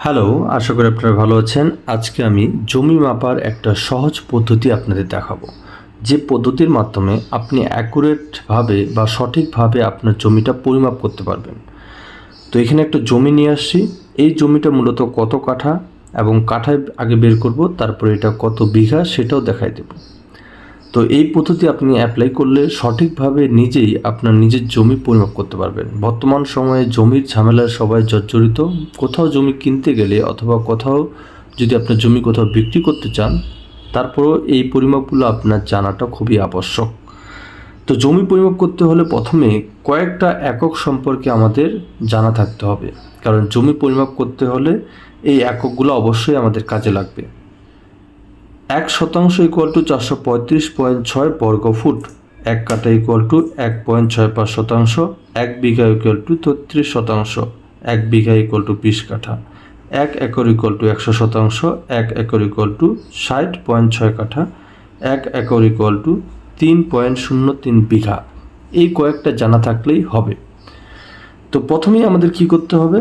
Hello, আশা করি আপনারা ভালো আছেন। আজকে আমি জমি মাপার একটা সহজ পদ্ধতি আপনাদের দেখাবো। যে পদ্ধতির মাধ্যমে আপনি অ্যাকুরেটভাবে বা সঠিকভাবে আপনার জমিটা পরিমাপ করতে পারবেন। তো এখানে একটা জমি নিয়ে আসছি। এই জমিটা মূলত কত কাঠা এবং কাঠায় আগে বের করব, তারপরে এটা কত বিঘা সেটাও দেখাই দেব। তো এই পদ্ধতি আপনি অ্যাপ্লাই করলে সঠিকভাবে নিজেই আপনার নিজের জমি পরিমাপ করতে পারবেন। বর্তমান সময়ে জমির ঝামেলায় সবাই জর্জরিত। কোথাও জমি কিনতে গেলে অথবা কোথাও যদি আপনার জমি কোথাও বিক্রি করতে চান, তারপরেও এই পরিমাপগুলো আপনার জানাটা খুবই আবশ্যক। তো জমি পরিমাপ করতে হলে প্রথমে কয়েকটা একক সম্পর্কে আমাদের জানা থাকতে হবে। কারণ জমি পরিমাপ করতে হলে এই এককগুলো অবশ্যই আমাদের কাজে লাগবে। এক শতাংশ ইকুয়াল টু চারশো পঁয়ত্রিশ পয়েন্ট ছয় বর্গ ফুট। এক কাটা ইকুয়াল টু এক পয়েন্ট ছয় পাঁচ শতাংশ। এক বিঘা ইকুয়াল টু তেত্রিশ শতাংশ। এক বিঘা ইকুয়াল টু বিশ কাঠা। এক একর ইকুয়াল টু একশো শতাংশ। এক একর ইকুয়াল টু ষাট পয়েন্ট ছয় কাঠা। এক একর ইকুয়াল টু তিন পয়েন্ট শূন্য তিন বিঘা। এই কয়েকটা জানা থাকলেই হবে। তো প্রথমেই আমাদের কি করতে হবে?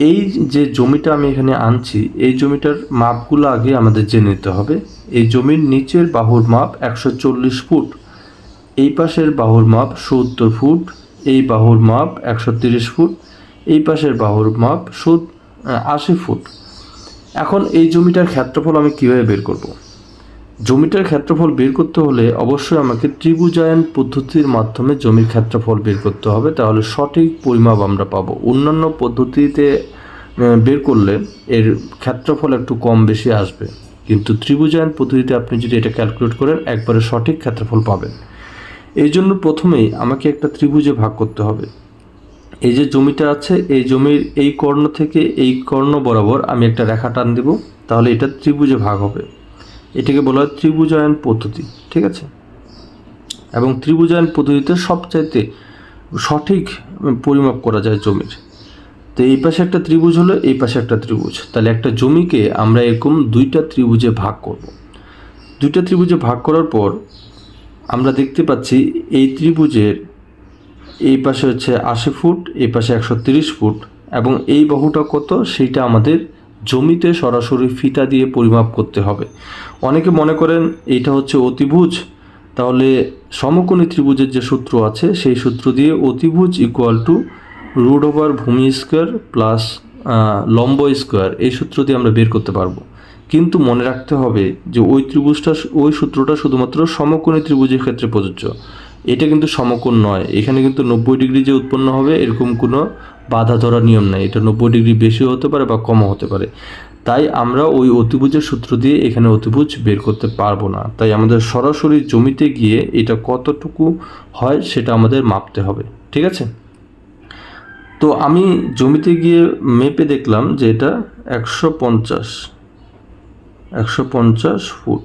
এই যে জমিটা আমি এখানে আনছি, এই জমিটার মাপগুলো আগে আমাদের জেনে নিতে হবে। এই জমির নিচের বাহুর মাপ একশো চল্লিশ ফুট। এই পাশের বাহুর মাপ সত্তর ফুট। এই বাহুর মাপ একশো তিরিশ ফুট। এই পাশের বাহুর মাপ সুদ আশি ফুট। এখন এই জমিটার ক্ষেত্রফল আমি কীভাবে বের করব। জমিটার ক্ষেত্রফল বের করতে হলে অবশ্যই আমাকে ত্রিভুজায়ন পদ্ধতির মাধ্যমে জমির ক্ষেত্রফল বের করতে হবে। তাহলে সঠিক পরিমাপ আমরা পাবো। অন্যান্য পদ্ধতিতে বের করলে এর ক্ষেত্রফল একটু কম বেশি আসবে। কিন্তু ত্রিভুজায়ন পদ্ধতিতে আপনি যদি এটা ক্যালকুলেট করেন, একবারে সঠিক ক্ষেত্রফল পাবেন। এই জন্য প্রথমেই আমাকে একটা ত্রিভুজে ভাগ করতে হবে। এই যে জমিটা আছে, এই জমির এই কর্ণ থেকে এই কর্ণ বরাবর আমি একটা রেখা টান দেব। তাহলে এটা ত্রিভুজে ভাগ হবে। এটাকে বলা হয় ত্রিভুজায়ন পদ্ধতি, ঠিক আছে? এবং ত্রিভুজায়ন পদ্ধতিতে সবচাইতে সঠিক পরিমাপ করা যায় জমির। তো এই পাশে একটা ত্রিভুজ হলো, এই পাশে একটা ত্রিভুজ। তাহলে একটা জমিকে আমরা এরকম দুইটা ত্রিভুজে ভাগ করব। দুইটা ত্রিভুজে ভাগ করার পর আমরা দেখতে পাচ্ছি এই ত্রিভুজের এই পাশে হচ্ছে আশি ফুট, এই পাশে একশো তিরিশ ফুট, এবং এই বাহুটা কত? সেইটা আমাদের জমিতে সরাসরি ফিতা দিয়ে পরিমাপ করতে হবে। অনেকে মনে করেন এইটা হচ্ছে অতিভুজ। তাহলে সমকোণী ত্রিভুজের যে সূত্র আছে, সেই সূত্র দিয়ে অতিভুজ ইকুয়াল টু রুট ওভার ভূমি স্কোয়ার প্লাস লম্ব স্কোয়ার এই সূত্র দিয়ে আমরা বের করতে পারব। কিন্তু মনে রাখতে হবে যে ওই ত্রিভুজটা, ওই সূত্রটা শুধুমাত্র সমকোণী ত্রিভুজের ক্ষেত্রে প্রযোজ্য। এটা কিন্তু সমকোণ নয়। এখানে কিন্তু নব্বই ডিগ্রি যে উৎপন্ন হবে, এরকম কোনো বাধা ধরার নিয়ম নাই। এটা নব্বই ডিগ্রি বেশিও হতে পারে বা কমও হতে পারে। তাই আমরা ওই অতিভুজের সূত্র দিয়ে এখানে অতিভুজ বের করতে পারব না। তাই আমাদের সরাসরি জমিতে গিয়ে এটা কতটুকু হয় সেটা আমাদের মাপতে হবে। ঠিক আছে? তো আমি জমিতে গিয়ে মেপে দেখলাম যে এটা একশো পঞ্চাশ একশো পঞ্চাশ ফুট।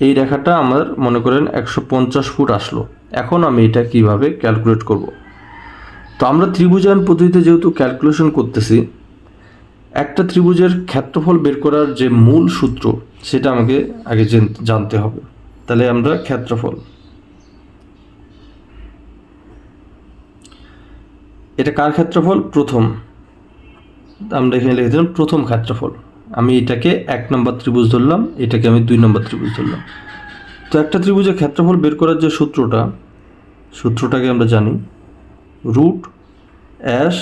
এই রেখাটা আমার মনে করেন একশো পঞ্চাশ ফুট আসলো। এখন আমি এটা কীভাবে ক্যালকুলেট করব? তো আমরা ত্রিভুজায়ন পদ্ধতিতে যেহেতু ক্যালকুলেশন করতেছি, একটা ত্রিভুজের ক্ষেত্রফল বের করার যে মূল সূত্র, সেটা আমাকে আগে জানতে হবে। তাহলে আমরা ক্ষেত্রফল। এটা কার ক্ষেত্রফল? প্রথম। আমরা এখানে লিখে দিলাম প্রথম ক্ষেত্রফল। আমি এটাকে এক নম্বর ত্রিভুজ ধরলাম, এটাকে আমি দুই নম্বর ত্রিভুজ ধরলাম। তো একটা ত্রিভুজের ক্ষেত্রফল বের করার যে সূত্রটা, সূত্রটাকে আমরা জানি। Root S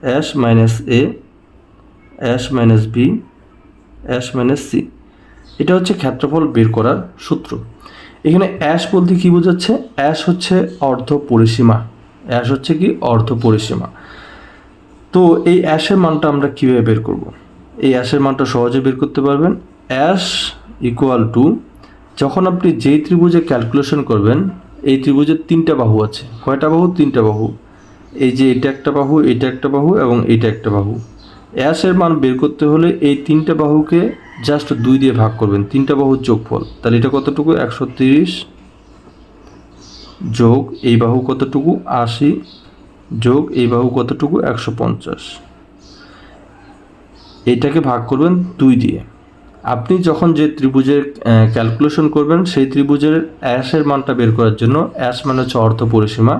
S minus A S minus B S minus C এটা হচ্ছে ক্ষেত্রফল বের করার সূত্র। এখানে অ্যাশ বলতে কি বোঝাচ্ছে? অ্যাশ হচ্ছে অর্ধ পরিসীমা। অ্যাশ হচ্ছে কি? অর্ধ পরিসীমা। তো এই অ্যাশের মানটা আমরা কীভাবে বের করব? এই অ্যাশের মানটা সহজে বের করতে পারবেন। অ্যাশ ইকুয়াল টু যখন আপনি যেই ত্রিভুজে ক্যালকুলেশন করবেন, এই ত্রিভুজের তিনটা বাহু আছে। কয়টা বাহু? তিনটা বাহু। এই যে এটা একটা বাহু, এটা একটা বাহু এবং এটা একটা বাহু। অ্যাশের মান বের করতে হলে এই তিনটা বাহুকে জাস্ট দুই দিয়ে ভাগ করবেন। তিনটা বাহুর যোগফল। তাহলে এটা কতটুকু? একশো তিরিশ যোগ এই বাহু কতটুকু? আশি যোগ এই বাহু কতটুকু? একশো পঞ্চাশ। এইটাকে ভাগ করবেন দুই দিয়ে। আপনি যখন যে ত্রিভুজের ক্যালকুলেশন করবেন, সেই ত্রিভুজের অ্যাশের মানটা বের করার জন্য অ্যাশ মানে হচ্ছে অর্থ পরিসীমা।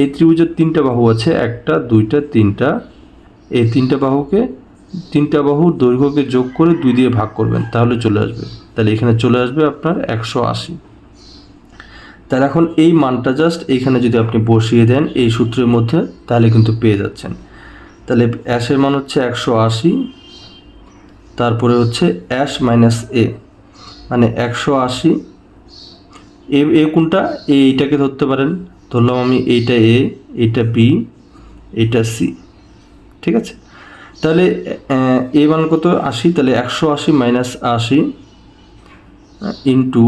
এই ত্রিভুজের তিনটা বাহু আছে, একটা, দুইটা, তিনটা। এই তিনটা বাহুকে, তিনটা বাহুর দৈর্ঘ্যকে যোগ করে দুই দিয়ে ভাগ করবেন, তাহলে চলে আসবে। তাহলে এখানে চলে আসবে আপনার একশো আশি। তাহলে এখন এই মানটা জাস্ট এইখানে যদি আপনি বসিয়ে দেন এই সূত্রের মধ্যে, তাহলে কিন্তু পেয়ে যাচ্ছেন। তাহলে অ্যাশের মান হচ্ছে একশো আশি, তারপরে হচ্ছে অ্যাশ মাইনাস এ মানে একশো আশি, এ কোনটা? এইটাকে ধরতে পারেন। ধরলাম আমি এইটা এ, এইটা বি, এইটা সি, ঠিক আছে? তাহলে, এ মান কত? আশি, তাহলে একশো আশি মাইনাস আশি ইন্টু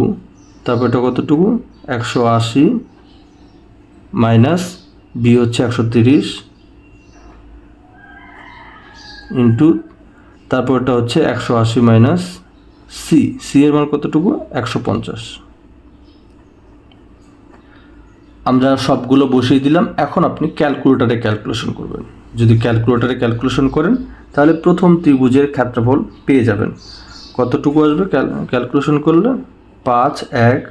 তারপর এটা কতটুকু? একশো আশি মাইনাস বি হচ্ছে একশো তিরিশ ইন্টু তারপরটা হচ্ছে একশো আশি মাইনাস সি সি এর মান কতটুকু? একশো পঞ্চাশ। আমরা সবগুলো বসিয়ে দিলাম। এখন আপনি ক্যালকুলেটারে ক্যালকুলেশন করবেন। যদি ক্যালকুলেটারে ক্যালকুলেশন করেন, তাহলে প্রথম ত্রিভুজের ক্ষেত্রফল পেয়ে যাবেন। কতটুকু আসবে? ক্যালকুলেশন করলে পাঁচ, এক,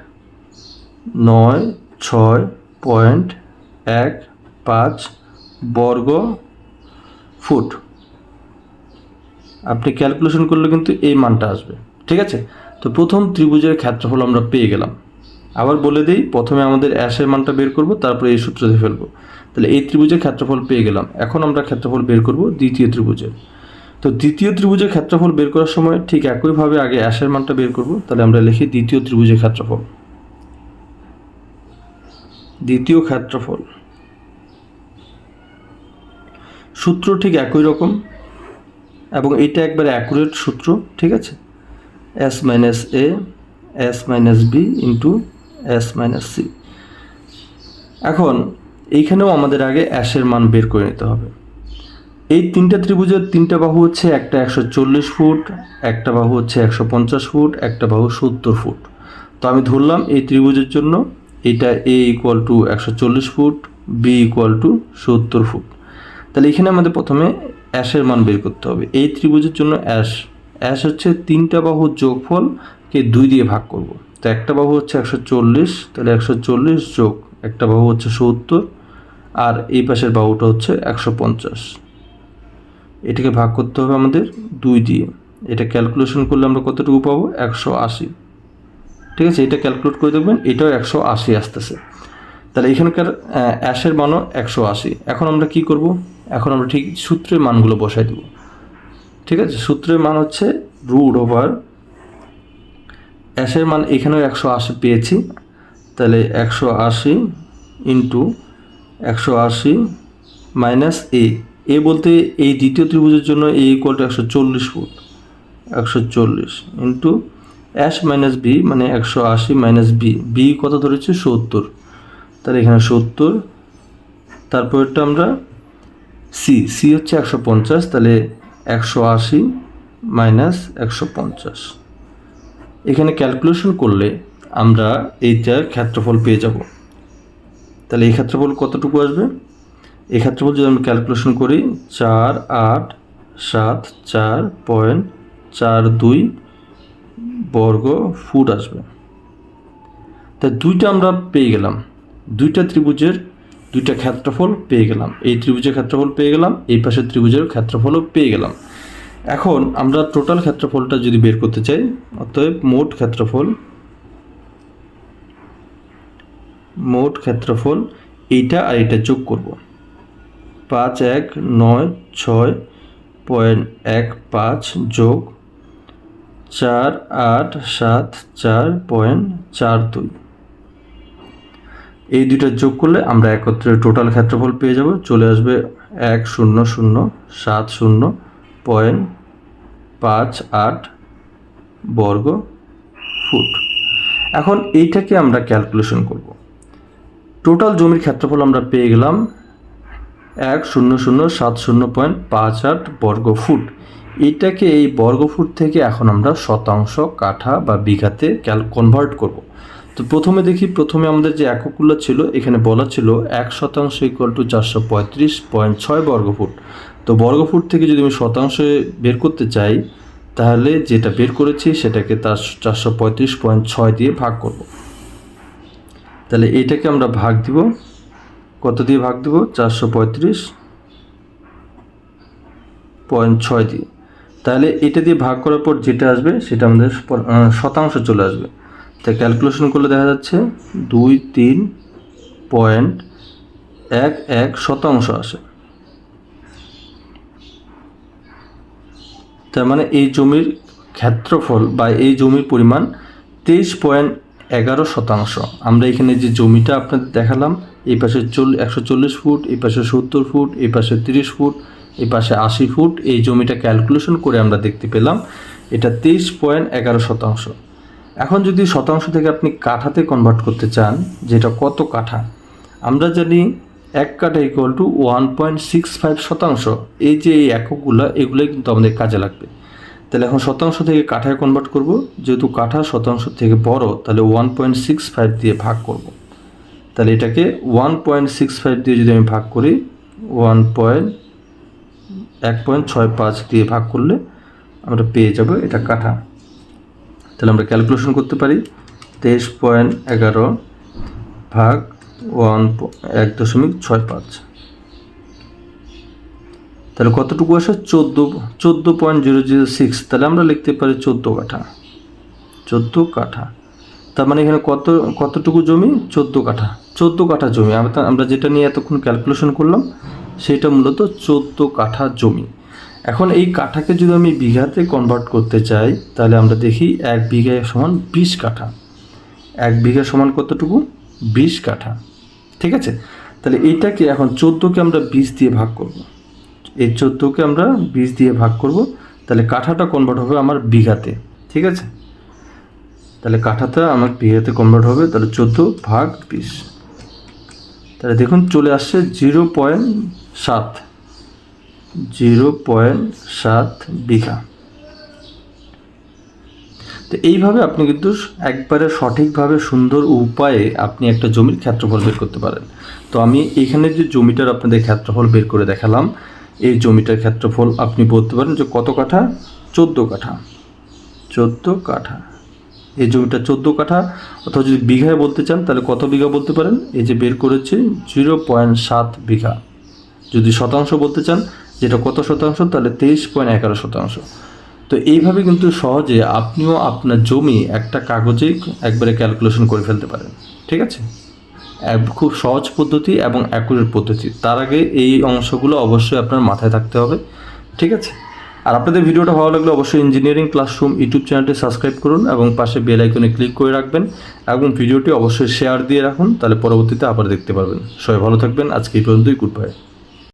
নয়, ছয়, পয়েন্ট, এক, পাঁচ, বর্গ, ফুট। আপনি ক্যালকুলেশন করলে কিন্তু এই মানটা আসবে। ঠিক আছে? তো প্রথম ত্রিভুজের ক্ষেত্রফল আমরা পেয়ে গেলাম। আবার বলে দিই, প্রথমে আমাদের অ্যাশের মানটা বের করব, তারপরে এই সূত্র দিয়ে ফেলব। তাহলে এই ত্রিভুজের ক্ষেত্রফল পেয়ে গেলাম। এখন আমরা ক্ষেত্রফল বের করব দ্বিতীয় ত্রিভুজের। তো দ্বিতীয় ত্রিভুজের ক্ষেত্রফল বের করার সময় ঠিক একইভাবে আগে অ্যাশের মানটা বের করব, তাহলে আমরা লিখি দ্বিতীয় ত্রিভুজের ক্ষেত্রফল। দ্বিতীয় ক্ষেত্রফল। সূত্র ঠিক একই রকম, এবং এটা একবারে অ্যাকুরেট সূত্র, ঠিক আছে? S minus A S minus B into S minus C এখন, এইখানেও আমাদের আগে অ্যাশের মান বের করে নিতে হবে। এই তিনটা ত্রিভুজের তিনটা বাহু হচ্ছে একটা একশো চল্লিশ ফুট, একটা বাহু হচ্ছে একশো পঞ্চাশ ফুট, একটা বাহু সত্তর ফুট। তো আমি ধরলাম এই ত্রিভুজের জন্য এটা এ ইকুয়াল টু একশো চল্লিশ ফুট বি ইকুয়াল টু সত্তর ফুট। তাহলে এখানে আমাদের প্রথমে অ্যাশের মান বের করতে হবে। এই ত্রিভুজের জন্য অ্যাশ অ্যাশ হচ্ছে তিনটা বাহুর যোগফলকে দুই দিয়ে ভাগ করব। তো একটা বাহু হচ্ছে একশো চল্লিশ, তাহলে একশো চল্লিশ যোগ একটা বাহু হচ্ছে সত্তর, আর এই পাশের বাহুটা হচ্ছে একশো পঞ্চাশ। এটাকে ভাগ করতে হবে আমাদের দুই দিয়ে। এটা ক্যালকুলেশন করলে আমরা কতটুকু পাবো? একশো আশি। ঠিক আছে, এটা ক্যালকুলেট করে দেখবেন, এটাও একশো আশি আসতেছে। তাহলে এখানকার অ্যাশের মানও একশো আশি। এখন আমরা কি করব? এখন আমরা ঠিক সূত্রের মানগুলো বসাই দেব। ঠিক আছে, সূত্রের মান হচ্ছে রুট ওভার অ্যাশের মান এখানেও একশো আশি পেয়েছি। তাহলে একশো আশি ইন্টু একশো আশি মাইনাস এ। এ বলতে এই দ্বিতীয় ত্রিভুজের জন্য এ ইকুয়াল একশো চল্লিশ ফুট একশো চল্লিশ ইন্টু অ্যাশ মাইনাস বি মানে একশো আশি মাইনাস বি। বি কত ধরেছে? সত্তর। তাহলে এখানে সত্তর। তারপরটা আমরা সি। সি হচ্ছে একশো পঞ্চাশ, তাহলে একশো আশি মাইনাস একশো পঞ্চাশ। এখানে ক্যালকুলেশন করলে আমরা এইটার ক্ষেত্রফল পেয়ে যাব। তাহলে এই ক্ষেত্রফল কতটুকু আসবে? এই ক্ষেত্রফল যদি আমি ক্যালকুলেশন করি, চার আট সাত চার পয়েন্ট চার দুই বর্গ ফুট আসবে। তা দুইটা আমরা পেয়ে গেলাম। দুইটা ত্রিভুজের দুইটা ক্ষেত্রফল পেয়ে গেলাম। এই ত্রিভুজের ক্ষেত্রফল পেয়ে গেলাম, এই পাশের ত্রিভুজের ক্ষেত্রফলও পেয়ে গেলাম। এখন আমরা টোটাল ক্ষেত্রফলটা যদি বের করতে চাই, অতএব মোট ক্ষেত্রফল মোট ক্ষেত্রফল এইটা আর এটা যোগ করব। পাঁচ এক নয় ছয় পয়েন্ট এক পাঁচ যোগ চার আট সাত চার পয়েন্ট চার দুই। এই দুইটা যোগ করলে আমরা একত্রে টোটাল ক্ষেত্রফল পেয়ে যাব। চলে আসবে এক শূন্য শূন্য সাত শূন্য পয়েন্ট পাঁচ আট বর্গ ফুট। এখন এইটাকে আমরা ক্যালকুলেশন করব। টোটাল জমির ক্ষেত্রফল আমরা পেয়ে গেলাম এক শূন্য শূন্য সাত শূন্য পয়েন্ট পাঁচ আট বর্গ ফুট। এটাকে এই বর্গ ফুট থেকে এখন আমরা শতাংশ কাঠা বা বিঘাতে ক্যাল কনভার্ট করব। তো প্রথমে দেখি প্রথমে আমাদের যে এককগুলো ছিল, এখানে বলা ছিল এক শতাংশ ইকুয়াল টু চারশো পঁয়ত্রিশ পয়েন্ট ছয় বর্গফুট। তো বর্গফুট থেকে যদি আমি শতাংশে বের করতে চাই, তাহলে যেটা বের করেছি সেটাকে তার চারশো পঁয়ত্রিশ পয়েন্ট ছয় দিয়ে ভাগ করব। তাহলে এইটাকে আমরা ভাগ দিব। কত দিয়ে ভাগ দিব? চারশো পঁয়ত্রিশ পয়েন্ট ছয় দিয়ে। তাহলে এটা দিয়ে ভাগ করার পর যেটা আসবে, সেটা আমাদের শতাংশ চলে আসবে। তাই ক্যালকুলেশন করলে দেখা যাচ্ছে দুই তিন পয়েন্ট এক এক শতাংশ আসে। তার মানে এই জমির ক্ষেত্রফল বা এই জমির পরিমাণ তেইশ পয়েন্ট এগারো শতাংশ। আমরা এখানে যে জমিটা আপনাদের দেখালাম, এই পাশে চল, একশো চল্লিশ ফুট, এই পাশে সত্তর ফুট, এই পাশে তিরিশ ফুট, এই পাশে আশি ফুট, এই জমিটা ক্যালকুলেশন করে আমরা দেখতে পেলাম, এটা তেইশ পয়েন্ট এগারো শতাংশ। এখন যদি শতাংশ থেকে আপনি কাঠাতে কনভার্ট করতে চান, যেটা কত কাঠা? আমরা জানি এক কাঠা equal to one point six five শতাংশ। এই যে এই এককগুলো, এগুলোই কিন্তু আমাদের কাজে লাগবে। তাহলে এখন শতাংশ থেকে কাঠায় কনভার্ট করব। যেহেতু কাঠা শতাংশ থেকে বড়, তাহলে ওয়ান পয়েন্ট সিক্স ফাইভ দিয়ে ভাগ করব। তাহলে এটাকে ওয়ান পয়েন্ট সিক্স ফাইভ দিয়ে যদি আমি ভাগ করি ওয়ান পয়েন্ট এক পয়েন্ট ছয় পাঁচ দিয়ে ভাগ করলে আমরা পেয়ে যাব এটা কাঠা। তাহলে আমরা ক্যালকুলেশন করতে পারি। তেইশ পয়েন্ট এগারো ভাগ ওয়ান এক দশমিক ছয় পাঁচ। তাহলে কতটুকু আসে? চোদ্দ চোদ্দ পয়েন্ট জিরো জিরো সিক্স। তাহলে আমরা লিখতে পারি চোদ্দ কাঠা। চোদ্দ কাঠা। তার মানে এখানে কত, কতটুকু জমি? চোদ্দ কাঠা। চোদ্দ কাঠা জমি। আমরা যেটা নিয়ে এতক্ষণ ক্যালকুলেশন করলাম, সেটা মূলত চোদ্দ কাঠা জমি। এখন এই কাঠাকে যদি আমি বিঘাতে কনভার্ট করতে চাই, তাহলে আমরা দেখি এক বিঘা সমান বিশ কাঠা। এক বিঘা সমান কতটুকু? বিশ কাঠা। ঠিক আছে? তাহলে এইটাকে এখন চোদ্দোকে আমরা বিশ দিয়ে ভাগ করব। এই চোদ্দোকে আমরা বিশ দিয়ে ভাগ করব, তাহলে কাঠাটা কনভার্ট হবে আমার বিঘাতে। ঠিক আছে? তাহলে কাঠাটা আমার বিঘাতে কনভার্ট হবে, তাহলে চোদ্দ ভাগ বিশ। তাহলে দেখুন চলে আসছে জিরো পয়েন্ট সাত। জিরো পয়েন্ট সাত বিঘা। তো এইভাবে আপনি কিন্তু একবারে সঠিকভাবে সুন্দর উপায়ে আপনি একটা জমির ক্ষেত্রফল বের করতে পারেন। তো আমি এখানে যে জমিটার আপনাদের ক্ষেত্রফল বের করে দেখালাম, এই জমিটার ক্ষেত্রফল আপনি বলতে পারেন যে কত কাঠা? চোদ্দ কাঠা। চোদ্দ কাঠা। এই জমিটা চোদ্দ কাঠা, অথবা যদি বিঘায় বলতে চান, তাহলে কত বিঘা বলতে পারেন? এই যে বের করেছে, জিরো পয়েন্ট সাত বিঘা। যদি শতাংশ বলতে চান যেটা কত শতাংশ? তাহলে তেইশ পয়েন্ট এগারো শতাংশ। তো এইভাবে কিন্তু সহজে আপনিও আপনার জমি একটা কাগজেই একবারে ক্যালকুলেশন করে ফেলতে পারেন। ঠিক আছে? খুব সহজ পদ্ধতি এবং অ্যাকুরেট পদ্ধতি। তার আগে এই অংশগুলো অবশ্যই আপনার মাথায় থাকতে হবে। ঠিক আছে? আর আপনাদের ভিডিওটা ভালো লাগলে অবশ্যই ইঞ্জিনিয়ারিং ক্লাসরুম ইউটিউব চ্যানেলটি সাবস্ক্রাইব করুন এবং পাশে বেল আইকনে ক্লিক করে রাখবেন এবং ভিডিওটি অবশ্যই শেয়ার দিয়ে রাখুন, তাহলে পরবর্তীতে আবার দেখতে পারবেন। সবাই ভালো থাকবেন। আজকে এই পর্যন্তই। Good bye